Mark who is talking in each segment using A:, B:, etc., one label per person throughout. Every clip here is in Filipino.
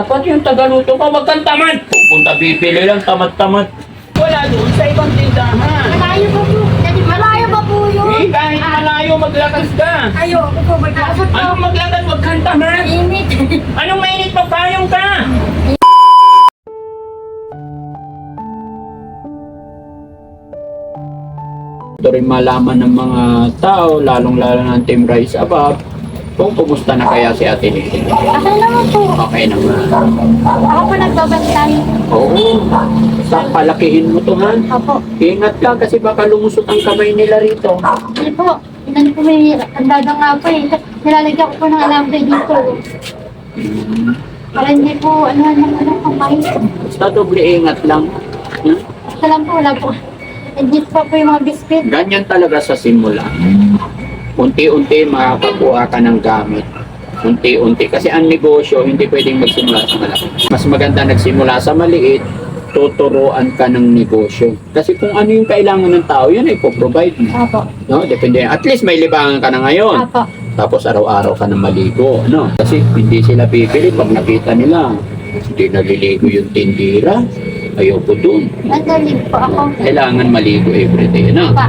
A: Dapat yung tagaluto ka, wag kang tamad. Pupunta bibili lang, tamad-tamad. Wala doon sa ibang tindahan.
B: Malayo pa po. Daddy, malayo pa po yun.
A: Eh, kahit malayo, maglakas ka.
B: Ayoko po, magkakasot po.
A: Anong maglakad, wag kang tamad?
B: Init.
A: Anong mainit pa payong ka? Ito rin malaman ng mga tao, lalong-lalo ng Team Rise Above, kung kumusta na kaya si Ate Lily.
B: Okay naman po.
A: Okay naman.
B: Ako po nagbabantay.
A: Oo. Sa palakihin mo to, han.
B: Opo.
A: Ingat ka kasi baka lumusot ang kamay nila rito.
B: Hindi po. Ilan po may andaga nga po eh. Nilalagyan ko po ng alambre dito. Para hindi po ano ano ano kamay.
A: Basta doble ingat lang. Hmm?
B: Basta lang po, wala po. Edit pa po yung mga biscuit.
A: Ganyan talaga sa simula. Unti-unti makakakuha ka ng gamit. Unti-unti. Kasi ang negosyo, hindi pwedeng magsimula sa malaki. Mas maganda nagsimula sa maliit, tuturuan ka ng negosyo. Kasi kung ano yung kailangan ng tao, yun ay po-provide mo. No? Depende. At least may libangan ka na ngayon.
B: Opo.
A: Tapos araw-araw ka na maligo. Ano? Kasi hindi sila bibili pag nakita nila. Hindi naliligo yung tindira. Ayoko dun.
B: Nadalig po ako.
A: Kailangan maligo everyday. Ano?
B: Pa.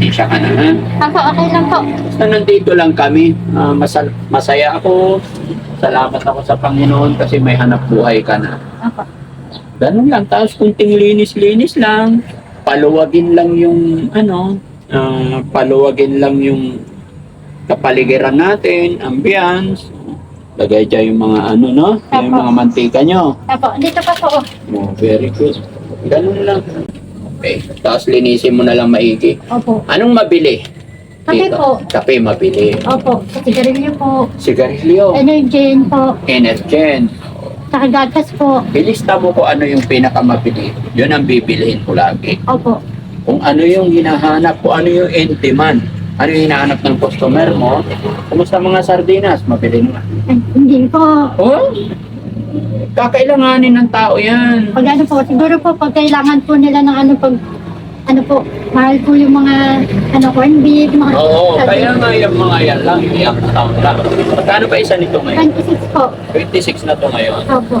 A: Pasensya ka na ha.
B: Ako, okay lang po.
A: Basta nandito lang kami. Ah, masal- masaya ako. Salamat ako sa Panginoon kasi may hanap buhay ka na.
B: Opo.
A: Ganun lang. Tapos kunting linis-linis lang. Paluwagin lang yung ano, ah, paluwagin lang yung kapaligiran natin, ambience. Lagay dyan yung mga ano, no? Yung
B: Apo.
A: mga mantika nyo.
B: Opo. Dito pa po.
A: Oh, very good. Ganun lang. Okay. Tapos linisin mo na lang maigi.
B: Opo.
A: Anong mabili?
B: Kape
A: Dito?
B: po.
A: Kape mabili.
B: Opo. Sigarilyo po.
A: Sigarilyo.
B: Energen po.
A: Energen.
B: Saka gatas po.
A: Ilista mo ko ano yung pinakamabili. Yun ang bibilihin ko lagi.
B: Opo.
A: Kung ano yung hinahanap ko, ano yung in demand. Ano yung hinahanap ng customer mo. Kumusta mga sardinas? Mabili naman.
B: Ay, hindi po.
A: Oh? Kakailanganin ng tao yan.
B: Pag ano po, siguro po pag kailangan po nila ng ano pag ano po, mahal po yung mga ano corn beef, mga
A: Oo, kaya nga yung mga yan lang, hindi ang taon lang. Magkano ba isa nito ngayon?
B: 26 po.
A: 26 na to ngayon.
B: Opo.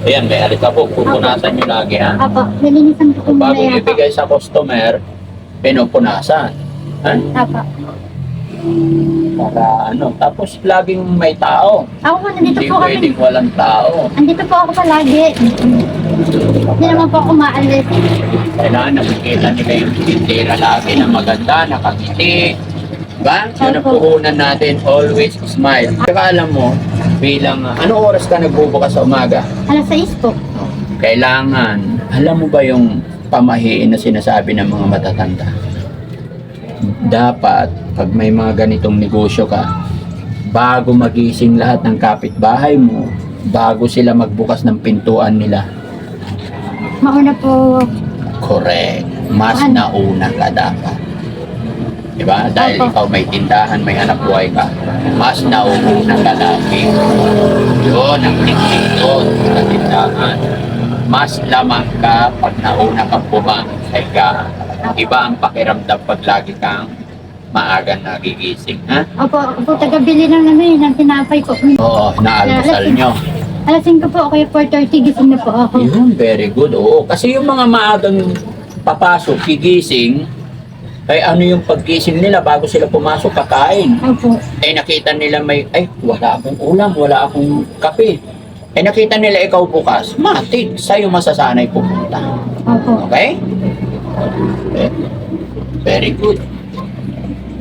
A: Ayan, may alita po. Pupunasan nyo lagi ha.
B: Opo. Nilinisan ko po muna
A: Bago
B: yata.
A: ibigay sa customer, pinupunasan. Ha?
B: Opo.
A: Para ano, tapos laging may tao.
B: Ako po, nandito
A: Hindi
B: po kami.
A: pwedeng walang tao.
B: Andito po ako palagi. Hindi naman po ako maalis.
A: Kailangan nakikita nila yung tindera lagi na maganda, nakangiti. Diba? Yun ang puhunan natin, always smile. Saka alam mo, bilang, uh, ano oras ka nagbubukas sa umaga?
B: Alas 6 po.
A: Kailangan, alam mo ba yung pamahiin na sinasabi ng mga matatanda? Dapat, pag may mga ganitong negosyo ka, bago magising lahat ng kapitbahay mo, bago sila magbukas ng pintuan nila,
B: Mauna po.
A: correct, mas
B: Ano?
A: nauna ka dapat. Diba? Dahil
B: Opo.
A: ikaw may tindahan, may hanap buhay ka, mas nauna ka lagi. Yun ang technique doon sa tindahan. Mas lamang ka pag nauna kang bumangkay ka. Iba ang pakiramdam pag lagi kang maaga nagigising, ha?
B: Opo, ako po taga-bili ng ano eh, ng tinapay po.
A: Oo, naalmusal nyo.
B: Alas 5 po, kaya 4.30 gising na po ako.
A: Yun, very good. Oo, kasi yung mga maagang papasok, gigising, ay ano yung paggising nila bago sila pumasok, kakain.
B: Opo.
A: Ay nakita nila may, ay wala akong ulam, wala akong kape. Ay nakita nila ikaw bukas, matik, sa'yo masasanay pupunta.
B: Opo.
A: Okay? Eh, Very good.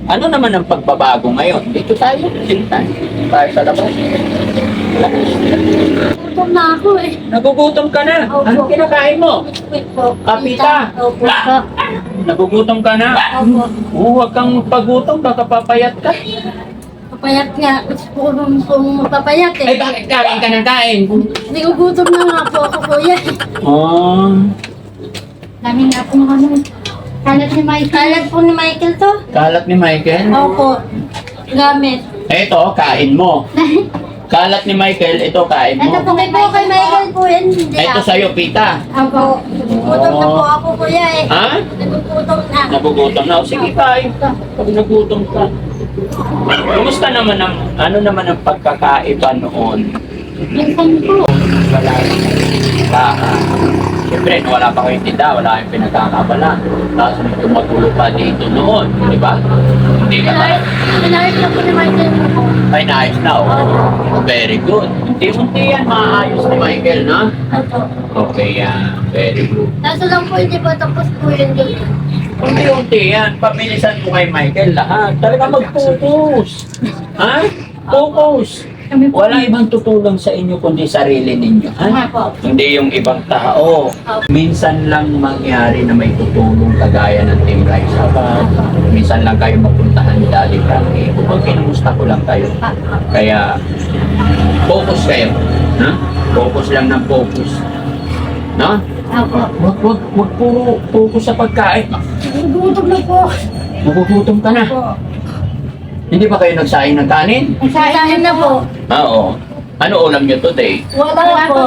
A: Ano naman ang pagbabago ngayon? Dito tayo, dito tayo. Sa labas.
B: Gutom na ako eh.
A: Nagugutom ka na.
B: Opo.
A: Anong kinakain mo?
B: Wait po.
A: Kapita.
B: Opo. Opo.
A: Nagugutom ka na.
B: Opo.
A: Oo, huwag kang pagutom, baka papayat ka.
B: Papayat nga. Gusto ko nung kung magpapayat
A: Ay,
B: eh.
A: bakit kain ka ng kain?
B: Hindi ko gutom na nga po ako kuya.
A: Oh,
B: Dami nga po ano. Kalat ni Michael. Kalat po ni Michael to?
A: kalat ni Michael.
B: Opo. Gamit.
A: Ito, kain mo. Kalat ni Michael, ito kain mo.
B: Ito po kay po kay Michael po yan. Hindi
A: Ito
B: ako.
A: sa'yo, pita.
B: Opo. Gutom na po ako kuya eh.
A: Ha?
B: Nagugutom na.
A: Nagugutom na. O, Sige, kain ka. Pag nagutom ka. Kumusta naman ang, ano naman ang pagkakaiba noon
B: Minsan po.
A: Wala. Baka. Siyempre, wala pa kayong tinda, wala kayong pinagkakabala. Tapos may tumatulo pa dito noon, di ba? Hindi ka talaga.
B: Pinayos na po ni Michael.
A: Ay, naayos na, oh. Very good. Unti-unti yan, maayos ni Michael, no?
B: Opo.
A: Okay, yan. Very good.
B: Kaso lang po, hindi pa tapos po yun dito.
A: Unti-unti yan. Pabilisan mo kay Michael lahat. Talaga mag-focus. Ha? Focus.
B: Kami po.
A: Wala ibang tutulong sa inyo kundi sarili ninyo. Ha?
B: Nga po.
A: Hindi yung ibang tao. Minsan lang mangyari na may tutulong kagaya ng Team Rise Abad. Minsan lang kayo mapuntahan ni Daddy Frankie. Kung kinumusta ko lang kayo. Kaya, focus kayo. Ha? Focus lang ng focus. No?
B: Opo.
A: Wag, wag, wag puro focus sa pagkain.
B: Gutom na po.
A: Magugutom ka na.
B: Opo.
A: Hindi ba kayo nagsayang ng kanin?
B: Kain na po.
A: Ah, Oo. Ano ulam nyo today?
B: Wala po.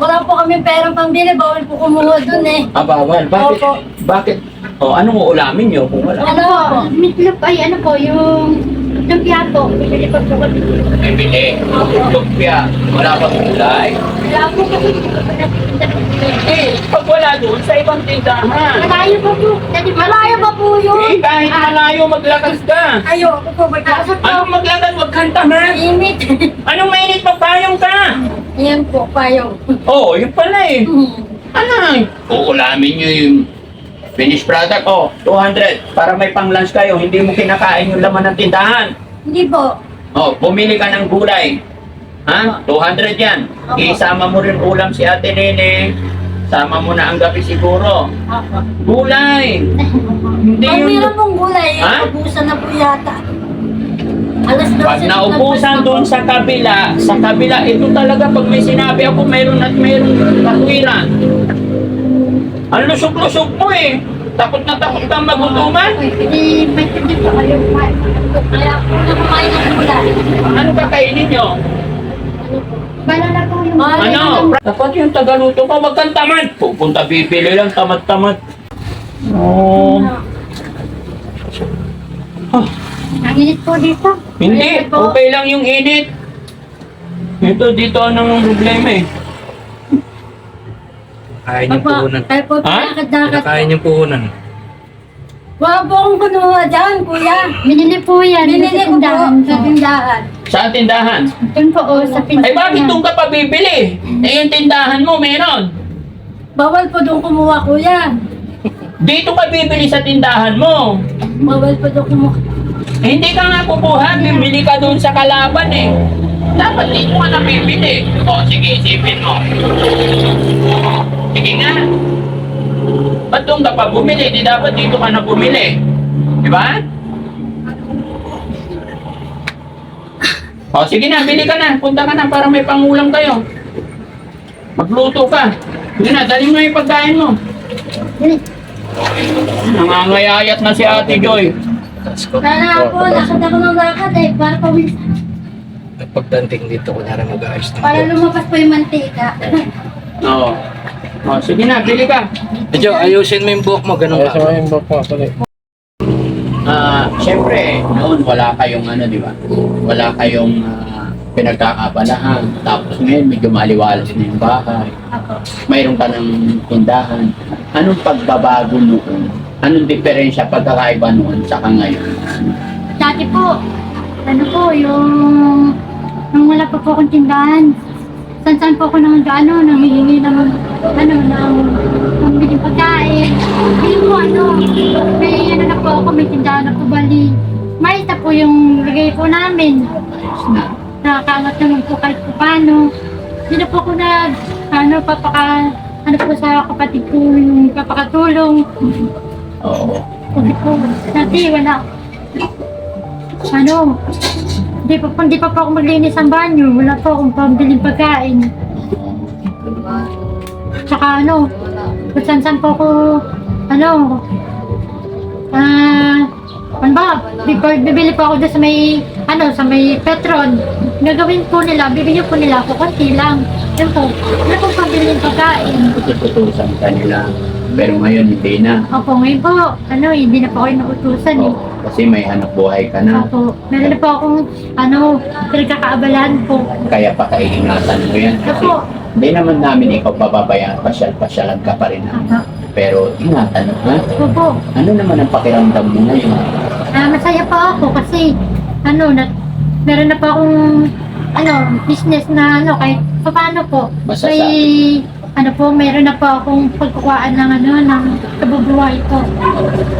B: Wala po kami perang pambili. Bawal po kumuha dun eh.
A: Ah, bawal. Bakit?
B: Opo.
A: Bakit? O, anong uulamin nyo kung wala?
B: Ano po? Meatloaf ay ano po, yung lumpia po. Bibili pa po kami.
A: May bili. Lumpia. Wala bang gulay?
B: Wala po kasi hindi ko pa napitinda
A: doon, sa ibang tindahan.
B: Malayo pa po. Dati malayo pa po
A: Eh, kahit malayo, maglakas ka.
B: Ayoko po. Magkasap po.
A: Anong maglakas? Wag kang tamad.
B: Init.
A: Anong mainit magpayong ka?
B: Yan po, payong.
A: Oo, oh, yun pala eh. Ano? Uulamin nyo yung finished product. Oh, 200. Para may pang lunch kayo, hindi mo kinakain yung laman ng tindahan.
B: Hindi po.
A: Oh, bumili ka ng gulay. Ha? 200 yan.
B: Opo.
A: Isama mo rin ulam si Ate Nene. Sama mo na ang gabi siguro.
B: Ako.
A: Gulay. Hindi
B: Pag meron pong gulay,
A: Ha?
B: ubusan na po yata. Alas 12
A: Pag
B: na
A: naubusan doon sa kabila, sa kabila, ito talaga pag may sinabi ako, meron at meron katwiran. Ang lusok-lusok mo eh. Takot na takot kang magutuman.
B: Hindi, may hindi po kayo. Kaya po na kumain ng gulay.
A: Ano kakainin nyo?
B: Banana po
A: Ano? Dapat yung tagaluto ka, wag kang tamad. Pupunta bibili lang, tamad-tamad. Oh. Ah,
B: Ang init po dito.
A: hindi,
B: Init po.
A: okay lang yung init. Ito, dito anong problema eh.
C: Kain yung
B: Papa,
C: puhunan.
B: tayo po
A: Ha?
B: pinakadakat.
C: Kain yung puhunan.
B: Wala po akong kunuha dyan, kuya. Binili po yan. Binili ko po sa tindahan.
A: Sa tindahan.
B: Doon po, oh, sa pindahan.
A: Ay bakit doon ka pa bibili? Eh yung tindahan mo meron.
B: Bawal po doon kumuha, kuya.
A: Dito ka bibili sa tindahan mo.
B: Bawal po doon kumuha.
A: Eh, hindi ka nga kukuha, bibili ka doon sa kalaban eh. Dapat dito ka na bibili. O sige, isipin mo. Sige nga. Ba't doon ka pa bumili? Di dapat dito ka na bumili. Di ba? O sige na, bili ka na. Punta ka na para may pangulam kayo. Magluto ka. Sige na, dali mo yung pagkain mo. Nangangayayat na si Ate Joy.
B: Kaya po, lakad ako ng lakad eh. Para pawis.
C: Pagdanting dito, kunyari mag-ayos ng
B: Para lumabas po yung mantika.
A: Oo. O, sige na, bili ka.
C: Medyo ayusin mo yung buhok mo, ganun ka.
D: yung book mo, tuloy.
A: Siyempre, noon wala kayong ano, di ba? Wala kayong ah, pinagkakabalahan. Tapos ngayon, medyo maliwalas na yung bahay. Mayroon ka ng tindahan. Anong pagbabago noon? Anong diferensya pagkakaiba noon sa ngayon?
B: Dati po, ano po, yung... Nung wala pa po akong tindahan, saan-saan po ako nang ano, nangihingi ng, ano, ng pambiling pagkain. Hindi po, ano, may ano na po ako, may tindahan na po, bali. Na po yung lagay po namin.
A: Na.
B: Nakakangat naman po kahit po paano. Hindi na po ako nag, ano, papaka, ano po sa kapatid ko, yung papakatulong.
A: Oo.
B: Kasi po, dati wala. Ano, hindi pa, hindi pa po ako maglinis ang banyo. Wala po akong pambiling pagkain. Tsaka ano, kung saan po ako, ano, ah, ano ba, before bibili po ako doon sa may, ano, sa may Petron, gagawin po nila, bibili po nila ako, konti lang. Yan po. Ano po pabili ng pagkain?
A: Tututusan ka nila. Pero ngayon hindi na.
B: Opo, ngayon po, ano, hindi na po kayo nautusan eh.
A: Oh, kasi may hanap buhay ka na.
B: Opo, meron na po akong, ano, pinagkakaabalahan po.
A: Kaya pakaingatan mo yan. Kasi
B: Opo.
A: hindi naman namin ikaw pababayaan. Pasyal-pasyalan ka pa rin namin.
B: Opo.
A: Pero ingatan mo ha.
B: Opo.
A: Ano naman ang pakiramdam mo ngayon?
B: Ah, masaya po ako kasi, ano, na, meron na po akong, ano, business na, ano, kahit paano po.
A: Basta
B: May, ano po, meron na po akong pagkukuhaan ng, ano, ng kabubuhay ko.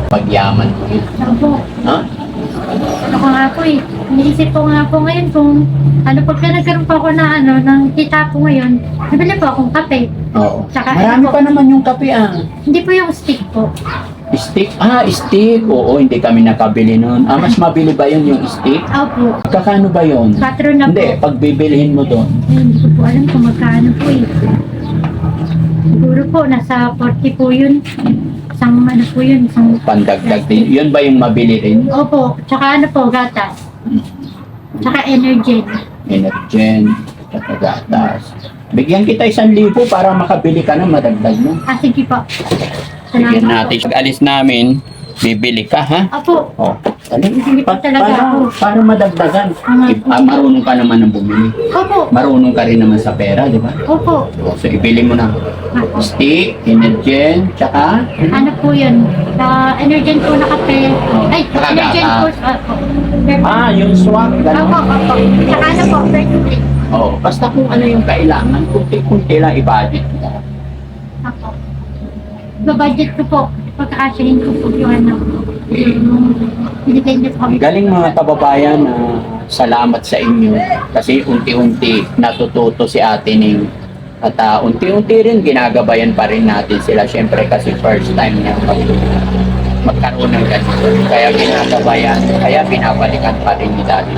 A: Pagyaman mo yun.
B: Opo.
A: Ha?
B: Ako nga po eh. Iniisip ko nga po ngayon kung ano pagka nagkaroon pa ako na ano, ng kita po ngayon, nabili po akong kape.
A: Oo.
B: Tsaka
A: Marami
B: ano po?
A: pa naman yung kape ah.
B: Hindi po yung stick po.
A: Stick? Ah, stick. Oo, hindi kami nakabili nun. Ah, mas mabili ba yun yung stick?
B: Opo.
A: Kakano ba yun?
B: Patro na
A: Hindi,
B: po.
A: pag bibilihin mo doon.
B: Hindi ko po alam kung magkano po eh. Siguro po, nasa 40 po yun. Isang ano po yun, isang...
A: Pandagdag din. Yun ba yung mabili rin?
B: Opo, tsaka ano po, gatas. Tsaka energy.
A: Energen, at gatas. Bigyan kita isang libo para makabili ka na madagdag mo.
B: Ah, sige po.
A: Bigyan natin. Pag alis namin, bibili ka ha?
B: po. Opo.
A: Oh,
B: po
A: Pa-
B: talaga
A: para,
B: ako.
A: para madagdagan. Ah, marunong ka naman ng bumili.
B: Opo.
A: Marunong ka rin naman sa pera, di ba?
B: Opo.
A: Oh, So, ibili mo na
B: Ah,
A: stick, energen, tsaka
B: Ano po yun? Sa Energen po na kape. Ay,
A: Saka
B: Energen po.
A: gatas.
B: ah, po.
A: Ah, yung swak,
B: Opo,
A: gano'n.
B: opo. Saka ano po, first plate.
A: Oh, basta kung ano yung kailangan, kunti-kunti lang i-budget mo.
B: Babudget ko po. Pagkakasyahin ko po yung ano. Yung binigay niyo.
A: Galing mga kababayan, ah, salamat sa inyo. Kasi unti-unti natututo si Ate Ning. At ah, unti-unti rin ginagabayan pa rin natin sila. Siyempre kasi first time niya mag magkaroon ng ganito. Kaya ginagabayan, kaya binabalikan pa rin ni Daddy.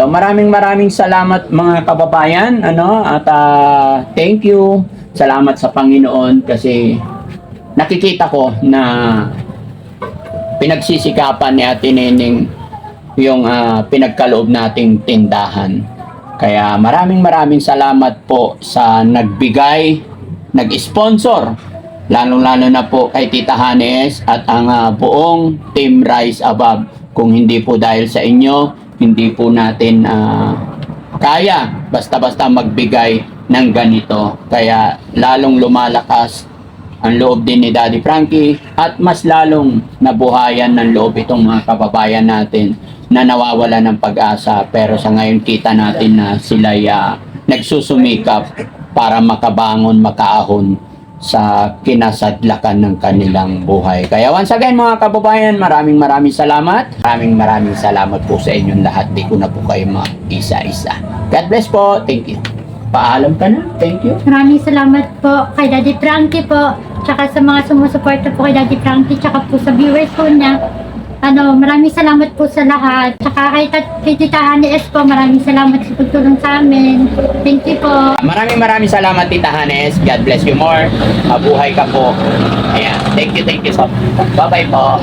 A: So maraming maraming salamat mga kababayan. Ano, at ah, thank you. Salamat sa Panginoon kasi nakikita ko na pinagsisikapan ni Ate Nening yung ah, pinagkaloob nating tindahan. Kaya maraming maraming salamat po sa nagbigay, nag-sponsor, lalong-lalo na po kay Tita Hanes at ang ah, buong Team Rise Above. Kung hindi po dahil sa inyo, hindi po natin ah, kaya basta-basta magbigay ng ganito. Kaya lalong lumalakas ang loob din ni Daddy Frankie at mas lalong nabuhayan ng loob itong mga kababayan natin na nawawala ng pag-asa pero sa ngayon kita natin na sila nagsusumikap para makabangon, makaahon sa kinasadlakan ng kanilang buhay. Kaya once again mga kababayan, maraming maraming salamat. Maraming maraming salamat po sa inyong lahat. Di ko na po kayo isa-isa. God bless po. Thank you. Paalam ka na. Thank you.
B: Maraming salamat po kay Daddy Frankie po. Tsaka sa mga sumusuporta po kay Daddy Frankie. Tsaka po sa viewers po niya. Ano, maraming salamat po sa lahat. Tsaka kay, kay Tita Honey S po, maraming salamat sa pagtulong sa amin. Thank you po.
A: Maraming maraming salamat Tita Hanes. God bless you more. Mabuhay ka po. Ayan. Thank you, thank you so. Bye-bye po.